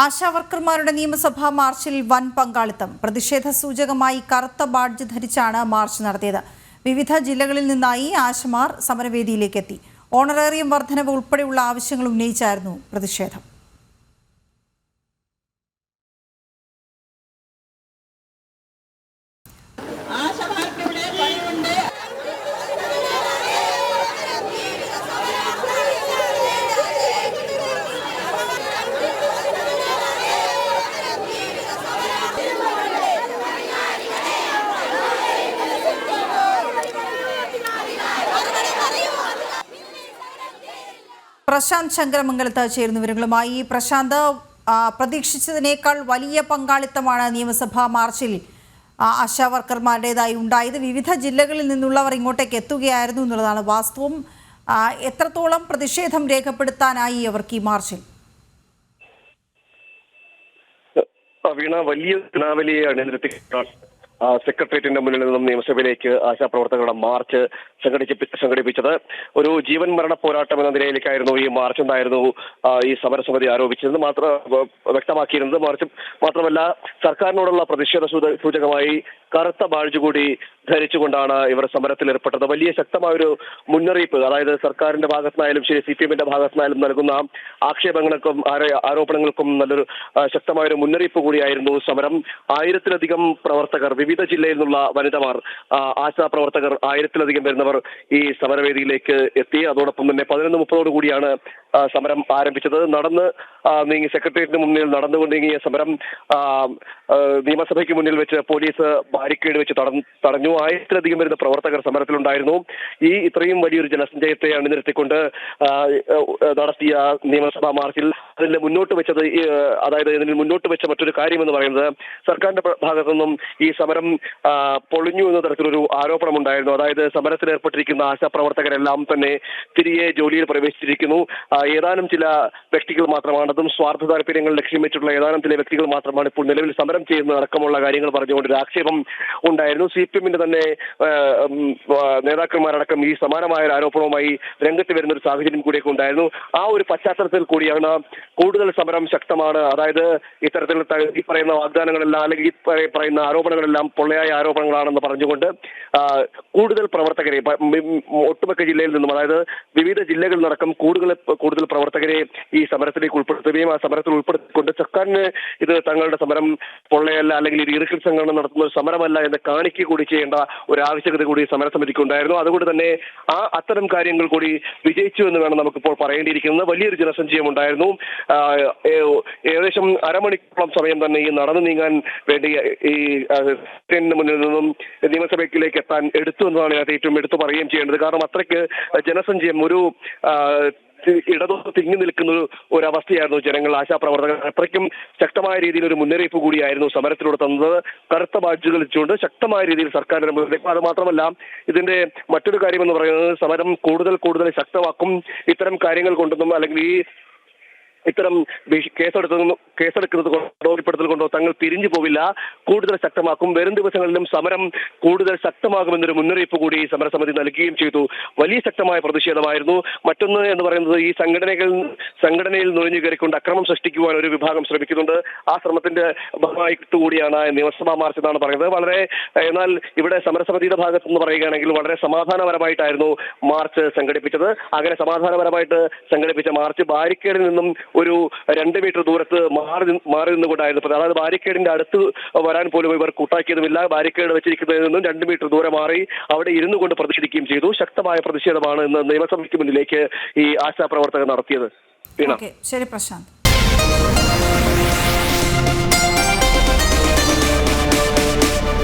ആശാവർക്കർമാരുടെ നിയമസഭാ മാർച്ചിൽ വൻ പങ്കാളിത്തം. പ്രതിഷേധ സൂചകമായി കറുത്ത ബാഡ്ജ് ധരിച്ചാണ് മാർച്ച് നടത്തിയത്. വിവിധ ജില്ലകളിൽ നിന്നായി ആശമാർ സമരവേദിയിലേക്ക് എത്തി ഓണറേറിയം വർധനവ് ഉൾപ്പെടെയുള്ള ആവശ്യങ്ങൾ ഉന്നയിച്ചായിരുന്നു പ്രതിഷേധം. ആശമാർക്കിവിടെ പണിയുണ്ട്. പ്രശാന്ത് ശങ്കരമംഗലത്ത് ചേരുന്ന വിവരങ്ങളുമായി പ്രശാന്ത് പ്രതീക്ഷിച്ചതിനേക്കാൾ വലിയ പങ്കാളിത്തമാണ് നിയമസഭാ മാർച്ചിൽ ആശാവർക്കർമാരുടേതായി ഉണ്ടായത്. വിവിധ ജില്ലകളിൽ നിന്നുള്ളവർ ഇങ്ങോട്ടേക്ക് എത്തുകയായിരുന്നു എന്നുള്ളതാണ് വാസ്തവം. എത്രത്തോളം പ്രതിഷേധം രേഖപ്പെടുത്താനായി അവർക്ക് ഈ മാർച്ചിൽ? വീണ വലിയ ജനാവലിയെ അണിനിരത്തി സെക്രട്ടേറിയറ്റിന്റെ മുന്നിൽ നിന്നും നിയമസഭയിലേക്ക് ആശാപ്രവർത്തകരുടെ മാർച്ച് സംഘടിപ്പി സംഘടിപ്പിച്ചത്. ഒരു ജീവൻ മരണ പോരാട്ടം എന്ന നിലയിലേക്കായിരുന്നു ഈ മാർച്ച് ഉണ്ടായിരുന്നു. ഈ സമരസമിതി ആരോപിച്ചിരുന്നത്. മാത്രം വ്യക്തമാക്കിയിരുന്നത് മാർച്ച് മാത്രമല്ല സർക്കാരിനോടുള്ള പ്രതിഷേധ സൂച- സൂചകമായി കറുത്ത ബാഴ്ച കൂടി ധരിച്ചുകൊണ്ടാണ് ഇവർ സമരത്തിൽ ഏർപ്പെട്ടത്. വലിയ ശക്തമായൊരു മുന്നറിയിപ്പ് അതായത് സർക്കാരിന്റെ ഭാഗത്തുനിന്നായാലും ശരി സി പി എമ്മിന്റെ ഭാഗത്തുനിന്നായാലും നൽകുന്ന ആക്ഷേപങ്ങൾക്കും ആരോപണങ്ങൾക്കും നല്ലൊരു ശക്തമായ ഒരു മുന്നറിയിപ്പ് കൂടിയായിരുന്നു സമരം. ആയിരത്തിലധികം പ്രവർത്തകർ വിവിധ ജില്ലയിൽ നിന്നുള്ള വനിതമാർ ആശാ പ്രവർത്തകർ ആയിരത്തിലധികം വരുന്നവർ ഈ സമരവേദിയിലേക്ക് എത്തി. അതോടൊപ്പം തന്നെ പതിനൊന്ന് മുപ്പതോടു കൂടിയാണ് സമരം ആരംഭിച്ചത്. നടന്ന് നീങ്ങി സെക്രട്ടേറിയറ്റിന് മുന്നിൽ നടന്നുകൊണ്ട് നീങ്ങിയ സമരം നിയമസഭയ്ക്ക് മുന്നിൽ വെച്ച് പോലീസ് ബാരിക്കേഡ് വെച്ച് തടഞ്ഞു ആയിരത്തിലധികം വരുന്ന പ്രവർത്തകർ സമരത്തിലുണ്ടായിരുന്നു. ഈ ഇത്രയും വലിയൊരു ജനസഞ്ചയത്തെ അണിനിരത്തിക്കൊണ്ട് നടത്തിയ നിയമസഭാ മാർച്ചിൽ അതിൽ മുന്നോട്ട് വെച്ചത് അതായത് ഇതിന് മുന്നോട്ട് വെച്ച മറ്റൊരു കാര്യം എന്ന് പറയുന്നത് സർക്കാരിന്റെ ഭാഗത്തു നിന്നും ഈ സമരം പൊളിഞ്ഞു എന്ന തരത്തിലൊരു ആരോപണം ഉണ്ടായിരുന്നു അതായത് സമരത്തിൽ ഏർപ്പെട്ടിരിക്കുന്ന ആശാപ്രവർത്തകരെല്ലാം തന്നെ തിരികെ ജോലിയിൽ പ്രവേശിച്ചിരിക്കുന്നു. ഏതാനും ചില വ്യക്തികൾ മാത്രമാണ് അതും സ്വാർത്ഥ താല്പര്യങ്ങൾ ലക്ഷ്യം വെച്ചിട്ടുള്ള ഏതാനും ചില വ്യക്തികൾ മാത്രമാണ് ഇപ്പോൾ നിലവിൽ സമരം ചെയ്യുന്നത് അടക്കമുള്ള കാര്യങ്ങൾ പറഞ്ഞുകൊണ്ട് ഒരു ആക്ഷേപം ഉണ്ടായിരുന്നു. സി പി എമ്മിന്റെ തന്നെ നേതാക്കന്മാരടക്കം ഈ സമാനമായ ഒരു ആരോപണവുമായി രംഗത്ത് വരുന്ന ഒരു സാഹചര്യം കൂടിയൊക്കെ ഉണ്ടായിരുന്നു. ആ ഒരു പശ്ചാത്തലത്തിൽ കൂടിയാണ് കൂടുതൽ സമരം ശക്തമാണ്. അതായത് ഇത്തരത്തിൽ ഈ പറയുന്ന വാഗ്ദാനങ്ങളെല്ലാം അല്ലെങ്കിൽ ഈ പറയുന്ന ആരോപണങ്ങളെല്ലാം പൊള്ളയായ ആരോപണങ്ങളാണെന്ന് പറഞ്ഞുകൊണ്ട് കൂടുതൽ പ്രവർത്തകരെ ഒട്ടുമിക്ക ജില്ലയിൽ നിന്നും അതായത് വിവിധ ജില്ലകളിൽ നടക്കം കൂടുതൽ കൂടുതൽ പ്രവർത്തകരെ ഈ സമരത്തിലേക്ക് ഉൾപ്പെടുത്തുകയും ആ സമരത്തിൽ ഉൾപ്പെടുത്തിക്കൊണ്ട് സർക്കാരിന് ഇത് തങ്ങളുടെ സമരം പൊള്ളയല്ല അല്ലെങ്കിൽ ഇത് ഇറുക്കിൽ സംഘടന നടത്തുന്ന ഒരു സമരമല്ല എന്ന് കാണിക്കുക കൂടി ചെയ്യേണ്ട ഒരു ആവശ്യകത കൂടി സമരസമിതിക്ക് ഉണ്ടായിരുന്നു അതുകൊണ്ട് തന്നെ ആ അത്തരം കാര്യങ്ങൾ കൂടി വിജയിച്ചു എന്ന് വേണം നമുക്കിപ്പോൾ പറയേണ്ടിയിരിക്കുന്നത്. വലിയൊരു ജനസഞ്ചയം ഉണ്ടായിരുന്നു ഏകദേശം അരമണിക്കൂറോളം സമയം തന്നെ ഈ നടന്നു നീങ്ങാൻ വേണ്ടി ഈ മുന്നിൽ നിന്നും നിയമസഭയിലേക്ക് എത്താൻ എടുത്തു എന്നതാണ് ഏറ്റവും എടുത്തു പറയുകയും ചെയ്യേണ്ടത്. കാരണം അത്രയ്ക്ക് ജനസഞ്ചയം ഒരു ആ, ഇടതോട്ട് തിങ്ങി നിൽക്കുന്ന ഒരു അവസ്ഥയായിരുന്നു ജനങ്ങൾ ആശാപ്രവർത്തകർ. അത്രയ്ക്കും ശക്തമായ രീതിയിൽ ഒരു മുന്നറിയിപ്പ് കൂടിയായിരുന്നു സമരത്തിലൂടെ തന്നത്. കറുത്ത ബാഡ്ജുകൾ വെച്ചുകൊണ്ട് ശക്തമായ രീതിയിൽ സർക്കാരിന്റെ മുന്നിലേക്ക് അത് മാത്രമല്ല ഇതിന്റെ മറ്റൊരു കാര്യം എന്ന് പറയുന്നത് സമരം കൂടുതൽ കൂടുതൽ ശക്തമാക്കും. ഇത്തരം കാര്യങ്ങൾ കൊണ്ടൊന്നും അല്ലെങ്കിൽ ഈ ഇത്തരം കേസെടുക്കുന്നു കേസെടുക്കുന്നത് കൊണ്ടോ കൊണ്ടോ തങ്ങൾ തിരിഞ്ഞു പോവില്ല. കൂടുതൽ ശക്തമാക്കും. വരും ദിവസങ്ങളിലും സമരം കൂടുതൽ ശക്തമാകുമെന്നൊരു മുന്നറിയിപ്പ് കൂടി സമരസമിതി നൽകുകയും ചെയ്തു. വലിയ ശക്തമായ പ്രതിഷേധമായിരുന്നു. മറ്റൊന്ന് എന്ന് പറയുന്നത് ഈ സംഘടനകൾ സംഘടനയിൽ നുഴഞ്ഞു കയറിക്കൊണ്ട് അക്രമം സൃഷ്ടിക്കുവാൻ ഒരു വിഭാഗം ശ്രമിക്കുന്നുണ്ട്. ആ ശ്രമത്തിന്റെ ഭാഗമായിട്ട് കൂടിയാണ് നിയമസഭാ മാർച്ച് എന്നാണ് പറയുന്നത്. വളരെ എന്നാൽ ഇവിടെ സമരസമിതിയുടെ ഭാഗത്ത് നിന്ന് പറയുകയാണെങ്കിൽ വളരെ സമാധാനപരമായിട്ടായിരുന്നു മാർച്ച് സംഘടിപ്പിച്ചത്. അങ്ങനെ സമാധാനപരമായിട്ട് സംഘടിപ്പിച്ച മാർച്ച് ബാരിക്കേഡിൽ നിന്നും ഒരു രണ്ട് മീറ്റർ ദൂരത്ത് മാറി മാറി നിന്നുകൊണ്ടായിരുന്നു. അതായത് ബാരിക്കേഡിന്റെ അടുത്ത് വരാൻ പോലും ഇവർ കൂട്ടാക്കിയതുമില്ല. ബാരിക്കേഡ് വെച്ചിരിക്കുന്നതിൽ നിന്നും രണ്ട് മീറ്റർ ദൂരെ മാറി അവിടെ ഇരുന്നു കൊണ്ട് പ്രതിഷേധിക്കുകയും ചെയ്തു. ശക്തമായ പ്രതിഷേധമാണ് ഇന്ന് നിയമസഭയ്ക്ക് മുന്നിലേക്ക് ഈ ആശാപ്രവർത്തകർ നടത്തിയത്. ശരി പ്രശാന്ത്.